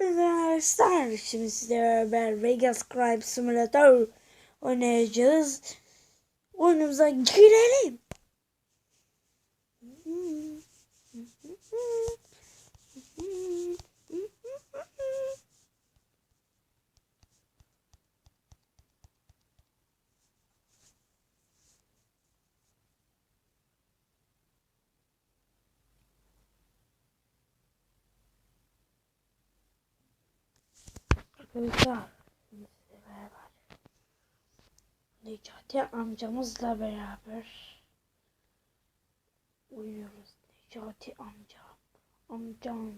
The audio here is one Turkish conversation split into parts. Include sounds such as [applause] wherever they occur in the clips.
Arkadaşlar şimdi sizlerle beraber Vegas Crime Simulator oynayacağız. Oyunumuza girelim. Arkadaşlar sizle beraber Necati amcamızla beraber uyuyoruz. Necati amca, amcam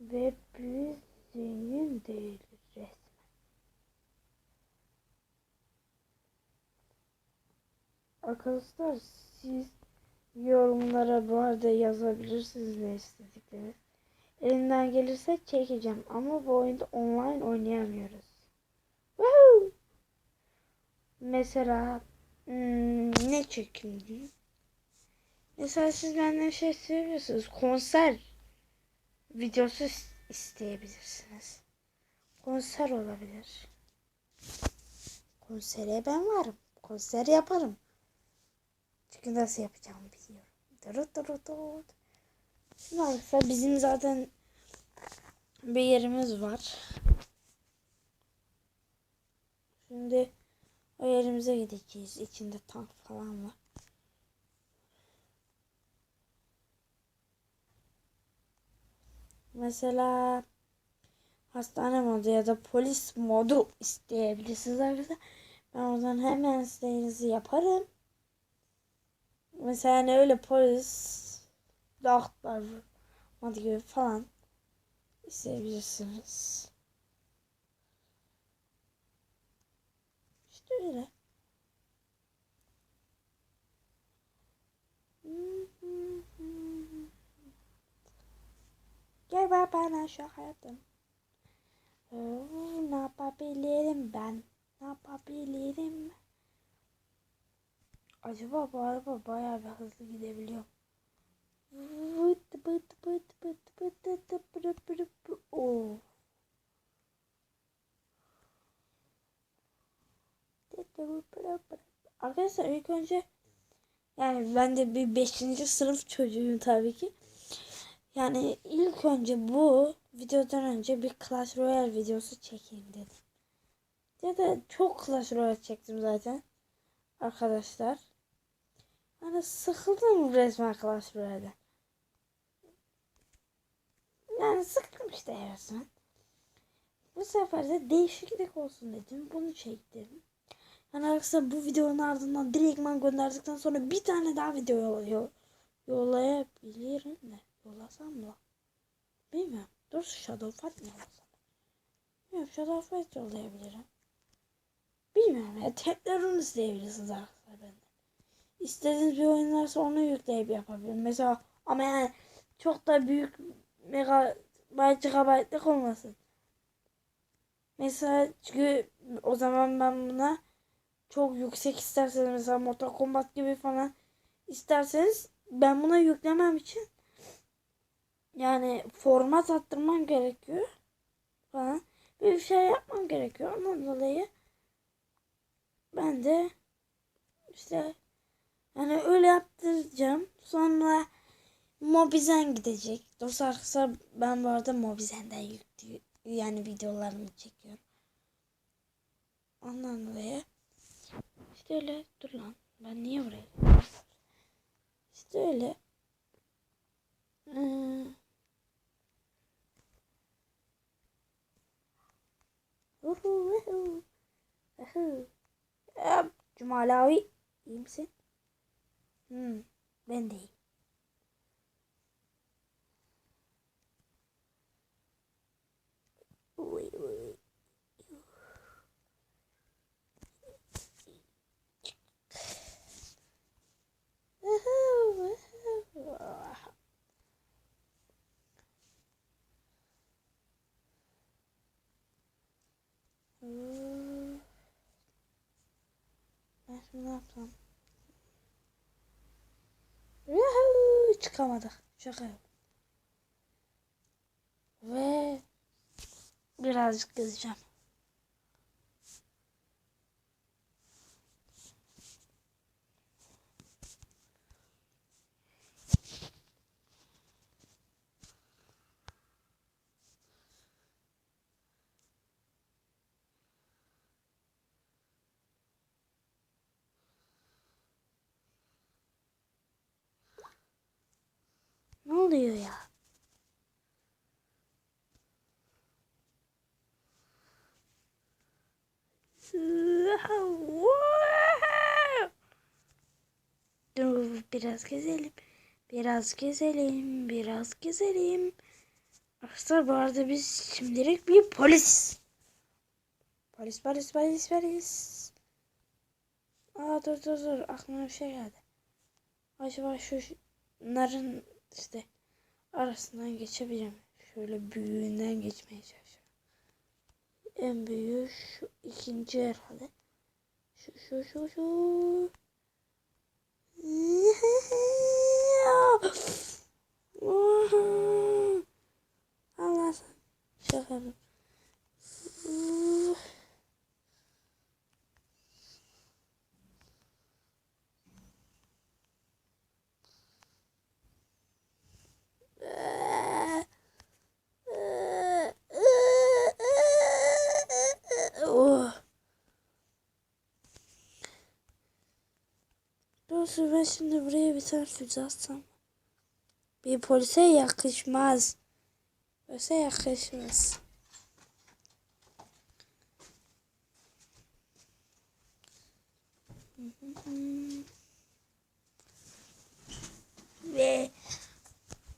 ve biz zengin değiliz resmen. Arkadaşlar siz yorumlara bu arada yazabilirsiniz ne istedikleriniz. Elimden gelirse çekeceğim ama bu oyunda online oynayamıyoruz. Woohoo! Mesela hmm, ne çekeyim diyeyim. Mesela siz benden şey seviyorsunuz. Konser videosu isteyebilirsiniz. Konser olabilir. Konsere ben varım. Konser yaparım. Çünkü nasıl yapacağımı biliyorum. Durut durut durut. Arkadaşlar bizim zaten bir yerimiz var. Şimdi o yerimize gideceğiz. İçinde tank falan var. Mesela hastane modu ya da polis modu isteyebilirsiniz arkadaşlar. Ben oradan hemen isteğinizi yaparım. Mesela hani öyle polis dağıtlar modu gibi falan isteyebilirsiniz. İşte öyle. Gel ver bana şu hayatım. ne yapabilirim ben? Ne yapabilirim? Acaba bu araba bayağı bir hızlı gidebiliyor. Vıt bıt bıt bıt bıt bıt bıt bıt bıt Oh. Arkadaşlar ilk önce yani ben de bir 5. sınıf çocuğuyum tabii ki. Yani ilk önce bu videodan önce bir Clash Royale videosu çekeyim dedim. Ya da çok Clash Royale çektim zaten. Arkadaşlar. Hani sıkıldım resmen Clash Royale'den. Yani sıktım işte resmen. Bu sefer de değişiklik olsun dedim. Bunu çektim. Yani arkadaşlar bu videonun ardından direktman gönderdikten sonra bir tane daha video yolluyor. Yollayabilirim de. Yollasam mı? Bilmiyorum. Dur Shadow Fight mi yollasam? Bilmiyorum Shadow Fight yollayabilirim. Bilmiyorum ya. Tekrar onu isteyebilirsiniz arkadaşlar benden. İstediğiniz bir oyun varsa onu yükleyip yapabilirim. Mesela ama yani çok da büyük mega gigabaytlık olmasın. Mesela çünkü o zaman ben buna çok yüksek isterseniz mesela Mortal Kombat gibi falan isterseniz ben buna yüklemem için yani format attırmam gerekiyor falan. Bir şey yapmam gerekiyor. Ondan dolayı ben de işte yani öyle yaptıracağım. Sonra Mobizen gidecek. Dostlar arkadaşlar ben bu arada Mobizen'den yüklü yani videolarımı çekiyorum. Ondan dolayı işte öyle dur lan ben niye buraya işte öyle ee, Cumali iyi misin? Hmm, ben de iyiyim. çıkamadık. Şaka yap. Ve birazcık gezeceğim. Oluyor ya? Dur biraz gezelim. Biraz gezelim. Biraz gezelim. Arkadaşlar bu arada biz şimdilik bir polis. Polis polis polis polis. Aa dur dur dur aklıma bir şey geldi. Acaba şu şunların işte arasından geçebilirim. Şöyle büyüğünden geçmeye çalışıyorum. En büyüğü şu ikinci herhalde. Şu şu şu şu. [laughs] Allah sen şaka. Doğrusu ben şimdi buraya bir tane füze atsam. Bir polise yakışmaz. Polise yakışmaz. Ve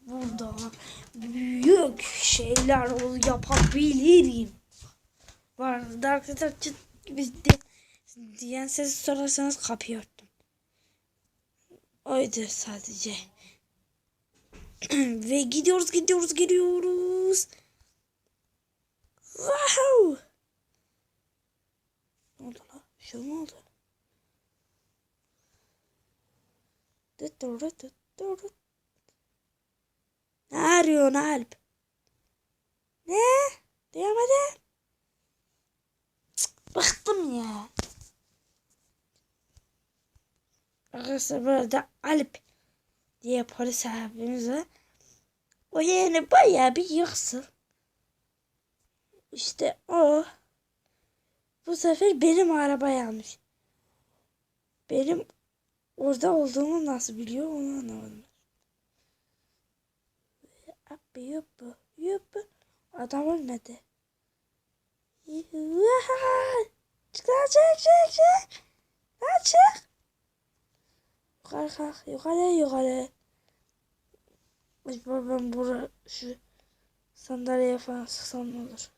burada büyük şeyler yapabilirim. Var arada arkadaşlar diyen sesi sorarsanız kapıyı örttüm. Oydu sadece. [clears throat] Ve gidiyoruz gidiyoruz gidiyoruz. Wow. Ne oldu lan? Bir şey mi oldu? Ne arıyorsun Alp? Ne? Diyemedim. Bıktım ya. Arkadaşlar burada Alp diye polis abimiz. O yani bayağı bir yoksul. İşte o bu sefer benim arabayı almış. Benim orada olduğumu nasıl biliyor onu anlamadım. Abi yupu yupu adam ölmedi. Çık lan çık çık çık. Lan çık. Yukarı kalk. Yukarı yukarı. Acaba ben bura şu sandalyeye falan sıksam ne olur?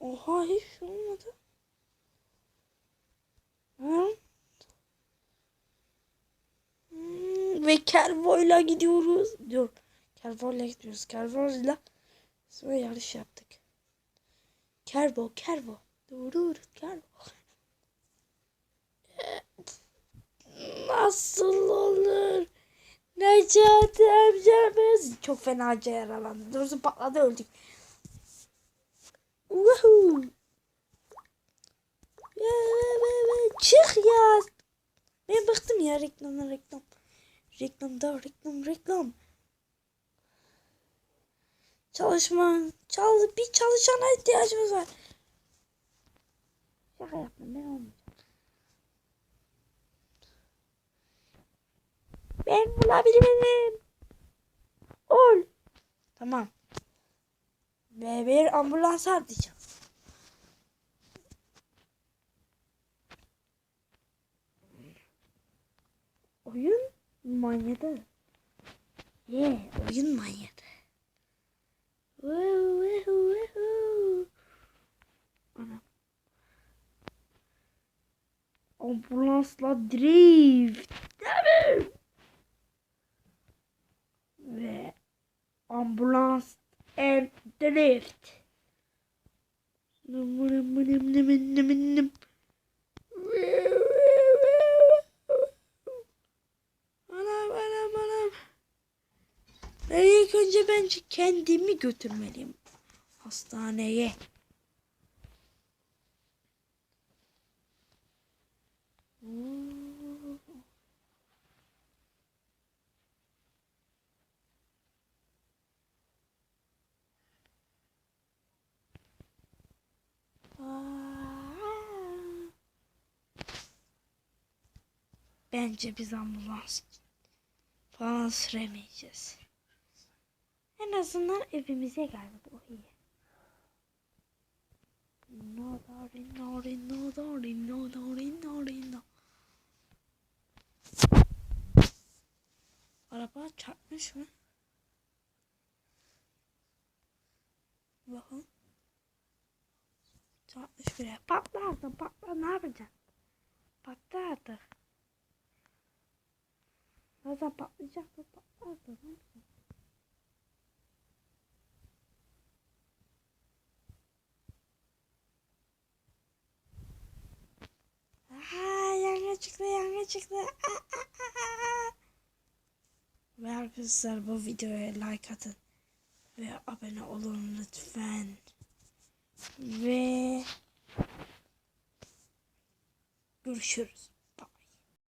Oha hiç şey olmadı. Hı? Hmm, ve Kervo'yla gidiyoruz. Diyor. Kervo'yla gidiyoruz. Kervo'yla sonra yarış yaptık. Kervo, Kervo. Dur dur, Kervo. Nasıl olur? Necati amcamız çok fena yaralandı. Doğrusu patladı öldük. Woohoo. Çık ya. Ben bıktım ya reklamdan reklam. Reklamda reklam reklam. Çalışma. Çal, bir çalışana ihtiyacımız var. Şaka yaptım ben olmayacağım. Ben bulabilirim. Ol. Tamam. Ve bir ambulans arayacağım. Oyun manyadı. Ye, oyun manyadı. Woo, woo, woo. Ana. Ambulansla drift. Değil mi? Ve ambulans and drift. Anam anam anam. İlk önce bence kendimi götürmeliyim. Hastaneye. Bence biz ambulans falan süremeyeceğiz. En azından evimize geldik o iyi. No dari nori no dari no dari nori no. Araba çarpmış mı? Bakın. Çarpmış bile. Patlardı patlar ne yapacaksın? Patlardı. Zaten patlayacak da yapacaksın? Aa, yangın çıktı, yangın çıktı. Ve arkadaşlar bu videoya like atın. Ve abone olun lütfen. Ve görüşürüz.